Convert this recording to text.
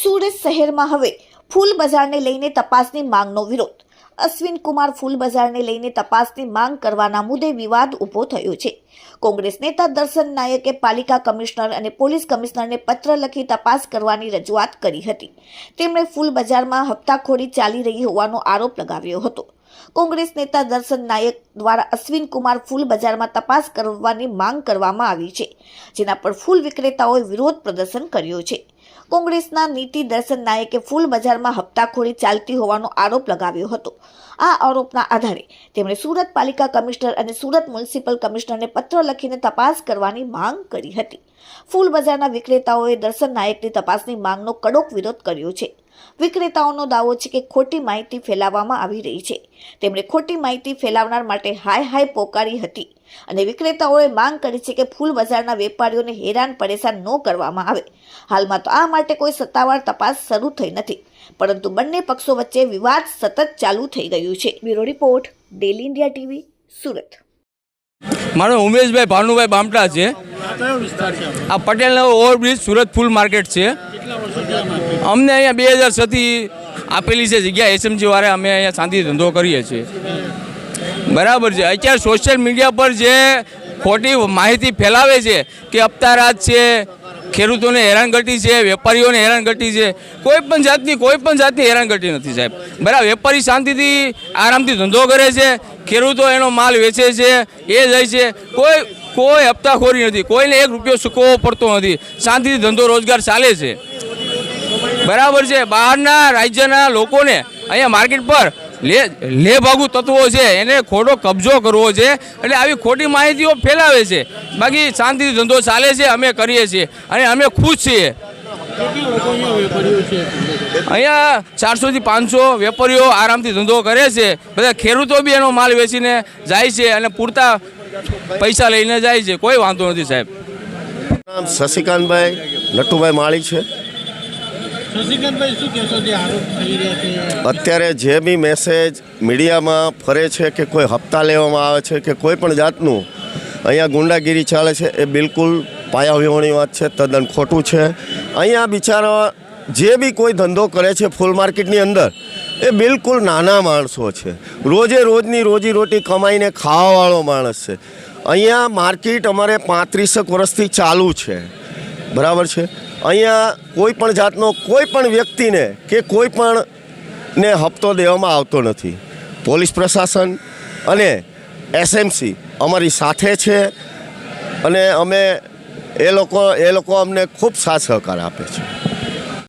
સુરત શહેરમાં હવે ફૂલ બજારને લઈને તપાસની માંગનો વિરોધ. અશ્વિન કુમાર ફૂલ બજારને લઈને તપાસની માંગ કરવાના મુદ્દે વિવાદ ઊભો થયો છે. કોંગ્રેસ નેતા દર્શન નાયકે પાલિકા કમિશનર અને પોલીસ કમિશનરને પત્ર લખી તપાસ કરવાની રજૂઆત કરી હતી. તેમણે ફૂલ બજારમાં હપ્તાખોરી ચાલી રહી હોવાનો આરોપ લગાવ્યો હતો. કોંગ્રેસ નેતા દર્શન નાયક દ્વારા અશ્વિન કુમાર ફૂલ બજારમાં તપાસ કરવાની માંગ કરવામાં આવી છે, જેના પર ફૂલ વિક્રેતાઓએ વિરોધ પ્રદર્શન કર્યો છે. કોંગ્રેસના નીતિ દર્શન નાયકે ફૂલ બજારમાં હપ્તાખોરી ચાલતી હોવાનો આરોપ લગાવ્યો હતો. આ આરોપના આધારે તેમણે સુરત પાલિકા કમિશનર અને સુરત મ્યુનિસિપલ કમિશનરને પત્ર લખીને તપાસ કરવાની માંગ કરી હતી. ફૂલ બજારના વિક્રેતાઓએ દર્શન નાયકની તપાસની માંગનો કડક વિરોધ કર્યો છે. વિક્રેતાઓનો દાવો છે કે ખોટી માહિતી ફેલાવવામાં આવી રહી છે. તેમણે ખોટી માહિતી ફેલાવનાર માટે હાય હાય પોકારી હતી અને વિક્રેતાઓએ માંગ કરી છે કે ફૂલ બજારના વેપારીઓને હેરાન પરેશાન ન કરવામાં આવે. હાલમાં તો આ માટે કોઈ સત્તાવાર તપાસ શરૂ થઈ નથી, પરંતુ બંને પક્ષો વચ્ચે વિવાદ સતત ચાલુ થઈ ગયું છે. Bureau report, daily India TV, Surat. મારો ઉમેશભાઈ, ભાનુભાઈ બામટા છે. આ પટેલનગર ઓવરબ્રિજ સુરત ફૂલ માર્કેટ છે? અમને અહીંયા બે હજાર છથી આપેલી છે જગ્યા એસએમજી વાળા, અમે અહીંયા શાંતિ ધંધો કરીએ છીએ. બરાબર છે. અત્યારે સોશિયલ મીડિયા પર જે ખોટી માહિતી ફેલાવે છે, કે અપતારાજ છે ખેડૂતોને હેરાનગતિ છે, વેપારીઓને હેરાનગતિ છે. કોઈ પણ જાતની, કોઈ પણ જાતની હેરાનગતિ નથી સાહેબ. બરાબર, વેપારી શાંતિથી, આરામથી ધંધો કરે છે, ખેડૂતો એનો માલ વેચે છે, એ જાય છે. કોઈ કોઈ હપ્તાખોરી નથી, કોઈને એક રૂપિયો ચૂકવવો પડતો નથી. શાંતિથી ધંધો, રોજગાર ચાલે છે. બરાબર છે, બહારના રાજ્યના લોકોને અહીંયા માર્કેટ પર લે લે ભાગુ તત્વો છે, એને ખોટો કબજો કરવો છે, એટલે આવી ખોટી માહિતીઓ ફેલાવે છે. બાકી શાંતિથી ધંધો ચાલે છે, અમે કરીએ છીએ, અને અમે ખુશ છીએ. અહીંયા ચારસોથી પાંચસો વેપારીઓ આરામથી ધંધો કરે છે, બધા ખેડૂતો બી એનો માલ વેચીને જાય છે અને પૂરતા પૈસા લઈને જાય છે, કોઈ વાંધો નથી સાહેબ. શશિકાંતભાઈ, નટુભાઈ માળી છે. અત્યારે જે બી મેસેજ મીડિયામાં ફરે છે કે કોઈ હપ્તા લેવામાં આવે છે કે કોઈ પણ જાતનું, અહીંયા ગુંડાગીરી ચાલે છે, એ બિલકુલ પાયાવિહોણી વાત છે, તદ્દન ખોટું છે. અહીંયા બિચારા જે બી કોઈ ધંધો કરે છે ફૂલ માર્કેટની અંદર, એ બિલકુલ નાના માણસો છે. રોજે રોજની રોજી રોટી કમાઈને ખાવાવાળો માણસ છે. અહીંયા માર્કેટ અમારે પાંત્રીસેક વર્ષથી ચાલુ છે. બરાબર છે? અહીંયા કોઈ પણ જાતનો કોઈ પણ વ્યક્તિને કે કોઈ ને હપ્તો દેવામાં આવતો નથી. પોલીસ પ્રશાસન અને એસએમસી અમારી સાથે છે અને અમે એ લોકો એ લોકો અમને ખૂબ સાથ સહકાર આપે છે.